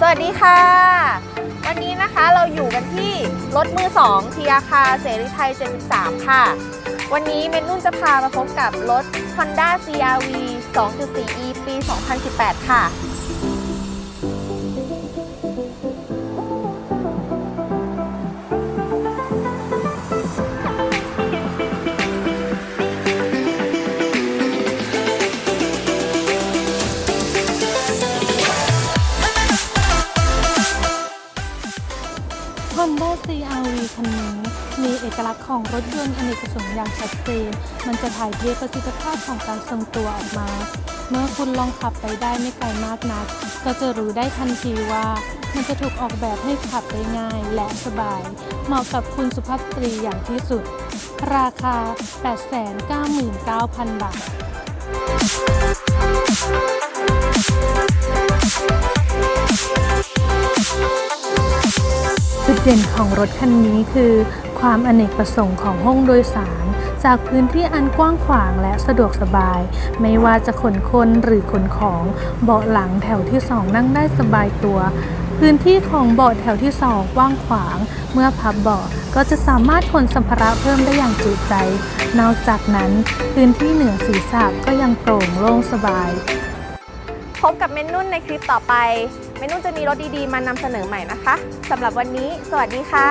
สวัสดีค่ะ วันนี้นะคะเราอยู่กันที่รถมือ2ทีอาคาเสรีไทย 73 ค่ะ วันนี้เมนนุ่นจะพามาพบกับรถ Honda CRV 2.4e ปี 2018 ค่ะ Honda CRV คันนี้ มีเอกลักษณ์ของรถยนต์อเนกประสงค์อย่างชัดเจน มันจะถ่ายเทประสิทธิภาพของการทรงตัวออกมา เมื่อคุณลองขับไปได้ไม่ไกลมากนัก ก็จะรู้ได้ทันทีว่า มันจะถูกออกแบบให้ขับได้ง่ายและสบาย เหมาะกับคุณสุภาพสตรีอย่างที่สุด ราคา 899,000 บาท เด่นของรถคันนี้คือ ความอเนกประสงค์ของห้องโดยสาร จากพื้นที่อันกว้างขวางและสะดวกสบาย ไม่ว่าจะขนคนหรือขนของเบาะหลังแถวที่2นั่งได้สบายตัว พื้นที่ของเบาะแถวที่2กว้างขวาง เมื่อพับเบาะก็จะสามารถขนสัมภาระเพิ่มได้อย่างจุใจ นอกจากนั้น พื้นที่เหนือศีรษะก็ยังโปร่งโล่งสบาย บกับเมนนุ่นในคลิปต่อไป เมนนุ่นจะมีรถดีๆ มานำเสนอใหม่นะคะสำหรับวันนี้ สวัสดีค่ะ